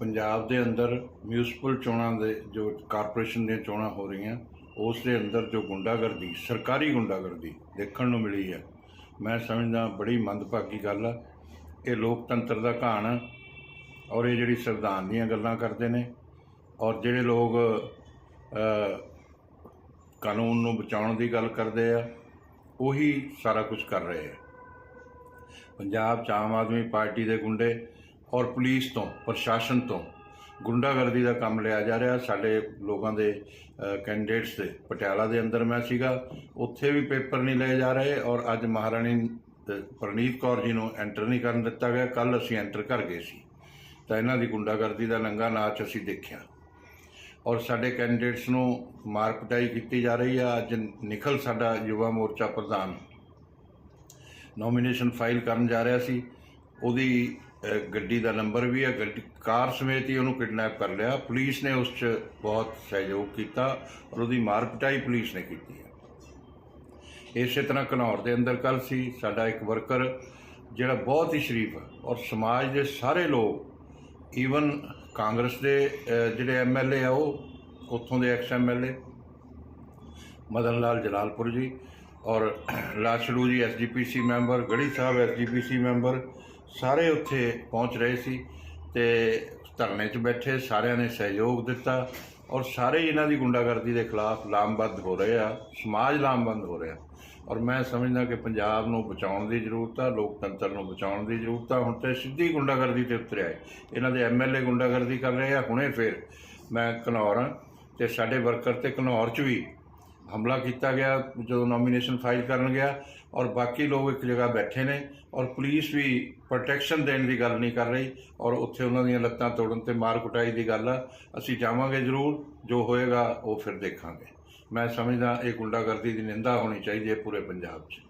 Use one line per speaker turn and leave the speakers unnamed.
ਪੰਜਾਬ ਦੇ ਅੰਦਰ ਮਿਊਨਿਸਪਲ ਚੋਣਾਂ ਦੇ ਜੋ ਕਾਰਪੋਰੇਸ਼ਨ ਦੀਆਂ ਚੋਣਾਂ ਹੋ ਰਹੀਆਂ, ਉਸ ਦੇ ਅੰਦਰ ਜੋ ਗੁੰਡਾਗਰਦੀ, ਸਰਕਾਰੀ ਗੁੰਡਾਗਰਦੀ ਦੇਖਣ ਨੂੰ ਮਿਲੀ ਹੈ। ਮੈਂ ਸਮਝਦਾ ਬੜੀ ਮੰਦਭਾਗੀ ਗੱਲ ਆ। ਇਹ ਲੋਕਤੰਤਰ ਦਾ ਘਾਣ ਆ ਔਰ ਇਹ ਜਿਹੜੀ ਸੰਵਿਧਾਨ ਦੀਆਂ ਗੱਲਾਂ ਕਰਦੇ ਨੇ ਔਰ ਜਿਹੜੇ ਲੋਕ ਕਾਨੂੰਨ ਨੂੰ ਬਚਾਉਣ ਦੀ ਗੱਲ ਕਰਦੇ ਆ, ਉਹੀ ਸਾਰਾ ਕੁਝ ਕਰ ਰਹੇ ਆ। ਪੰਜਾਬ 'ਚ ਆਮ ਆਦਮੀ ਪਾਰਟੀ ਦੇ ਗੁੰਡੇ ਔਰ ਪੁਲਿਸ ਤੋਂ ਪ੍ਰਸ਼ਾਸਨ ਤੋਂ ਗੁੰਡਾਗਰਦੀ ਦਾ ਕੰਮ ਲਿਆ ਜਾ ਰਿਹਾ। ਸਾਡੇ ਲੋਕਾਂ ਦੇ ਕੈਂਡੀਡੇਟਸ ਦੇ ਪਟਿਆਲਾ ਦੇ ਅੰਦਰ ਮੈਂ ਸੀਗਾ। ਉੱਥੇ ਵੀ ਪੇਪਰ ਨਹੀਂ ਲਏ ਜਾ ਰਹੇ ਔਰ ਅੱਜ ਮਹਾਰਾਣੀ ਅ, ਪ੍ਰਨੀਤ ਕੌਰ ਜੀ ਨੂੰ ਐਂਟਰ ਨਹੀਂ ਕਰਨ ਦਿੱਤਾ ਗਿਆ। ਕੱਲ ਅਸੀਂ ਐਂਟਰ ਕਰ ਗਏ ਸੀ। ਤਾਂ ਇਹਨਾਂ ਦੀ ਗੁੰਡਾਗਰਦੀ ਦਾ ਨੰਗਾ ਨਾਚ ਅਸੀਂ ਦੇਖਿਆ। ਔਰ ਸਾਡੇ ਕੈਂਡੀਡੇਟਸ ਨੂੰ ਮਾਰ ਪਟਾਈ ਕੀਤੀ ਜਾ ਰਹੀ ਆ। ਅੱਜ ਨਿਖਲ ਸਾਡਾ ਯੁਵਾ ਮੋਰਚਾ ਪ੍ਰਧਾਨ ਨੋਮੀਨੇਸ਼ਨ ਫਾਈਲ ਕਰਨ ਜਾ ਰਿਹਾ ਸੀ। ਉਹਦੀ ਗੱਡੀ ਦਾ ਨੰਬਰ ਵੀ ਹੈ ਗੱਡੀ ਕਾਰ ਸਮੇਤ ਹੀ ਉਹਨੂੰ ਕਿਡਨੈਪ ਕਰ ਲਿਆ। ਪੁਲਿਸ ਨੇ ਉਸ 'ਚ ਬਹੁਤ ਸਹਿਯੋਗ ਕੀਤਾ ਔਰ ਉਹਦੀ ਮਾਰ ਕੁਟਾਈ ਪੁਲਿਸ ਨੇ ਕੀਤੀ ਹੈ। ਇਸੇ ਤਰ੍ਹਾਂ ਘਨੌਰ ਦੇ ਅੰਦਰ ਕੱਲ ਸੀ ਸਾਡਾ ਇੱਕ ਵਰਕਰ ਜਿਹੜਾ ਬਹੁਤ ਹੀ ਸ਼ਰੀਫ ਹੈ ਔਰ ਸਮਾਜ ਦੇ ਸਾਰੇ ਲੋਕ ਈਵਨ ਕਾਂਗਰਸ ਦੇ ਅ, ਜਿਹੜੇ ਐਮਐਲਏ ਆ ਉਹ ਉੱਥੋਂ ਦੇ ਐਕਸ ਐਮਐਲਏ ਮਦਨ ਲਾਲ ਜਲਾਲਪੁਰ ਜੀ ਔਰ ਲਾਸ਼ਲੂ ਜੀ ਐਸਜੀਪੀਸੀ ਮੈਂਬਰ ਗੜੀ ਸਾਹਿਬ ਐਸਜੀਪੀਸੀ ਮੈਂਬਰ ਸਾਰੇ ਉੱਥੇ ਪਹੁੰਚ ਰਹੇ ਸੀ ਤੇ ਧਰਨੇ 'ਚ ਬੈਠੇ, ਸਾਰਿਆਂ ਨੇ ਸਹਿਯੋਗ ਦਿੱਤਾ ਔਰ ਸਾਰੇ ਇਹਨਾਂ ਦੀ ਗੁੰਡਾਗਰਦੀ ਦੇ ਖਿਲਾਫ ਲਾਮਬੰਦ ਹੋ ਰਹੇ ਆ, ਸਮਾਜ ਲਾਮਬੰਦ ਹੋ ਰਿਹਾ। ਔਰ ਮੈਂ ਸਮਝਦਾ ਕਿ ਪੰਜਾਬ ਨੂੰ ਬਚਾਉਣ ਦੀ ਜ਼ਰੂਰਤ ਆ, ਲੋਕਤੰਤਰ ਨੂੰ ਬਚਾਉਣ ਦੀ ਜ਼ਰੂਰਤ ਆ। ਹੁਣ ਤੇ ਸਿੱਧੀ ਗੁੰਡਾਗਰਦੀ ਤੇ ਉਤਰਿਆ ਹੈ ਇਹਨਾਂ ਦੇ ਐਮਐਲਏ ਗੁੰਡਾਗਰਦੀ ਕਰ ਰਹੇ ਆ, ਹੁਣੇ ਫੇਰ ਮੈਂ ਘਨੌਰ ਹਾਂ ਤੇ ਸਾਡੇ ਵਰਕਰ ਤੇ ਘਨੌਰ 'ਚ ਵੀ ਹਮਲਾ ਕੀਤਾ ਗਿਆ, ਜਦੋਂ ਨੋਮੀਨੇਸ਼ਨ ਫਾਈਲ ਕਰਨ ਗਿਆ ਔਰ ਬਾਕੀ ਲੋਕ ਇੱਕ ਜਗ੍ਹਾ ਬੈਠੇ ਨੇ ਔਰ ਪੁਲਿਸ ਵੀ ਪ੍ਰੋਟੈਕਸ਼ਨ ਦੇਣ ਦੀ ਗੱਲ ਨਹੀਂ ਕਰ ਰਹੀ ਔਰ ਉੱਥੇ ਉਹਨਾਂ ਦੀਆਂ ਲੱਤਾਂ ਤੋੜਨ ਤੇ ਮਾਰ ਕੁਟਾਈ ਦੀ ਗੱਲ ਆ, ਅਸੀਂ ਜਾਵਾਂਗੇ ਜ਼ਰੂਰ, ਜੋ ਹੋਏਗਾ ਉਹ ਫਿਰ ਦੇਖਾਂਗੇ। ਮੈਂ ਸਮਝਦਾ ਇਹ ਗੁੰਡਾਗਰਦੀ ਦੀ ਨਿੰਦਾ ਹੋਣੀ ਚਾਹੀਦੀ ਹੈ ਪੂਰੇ ਪੰਜਾਬ 'ਚ।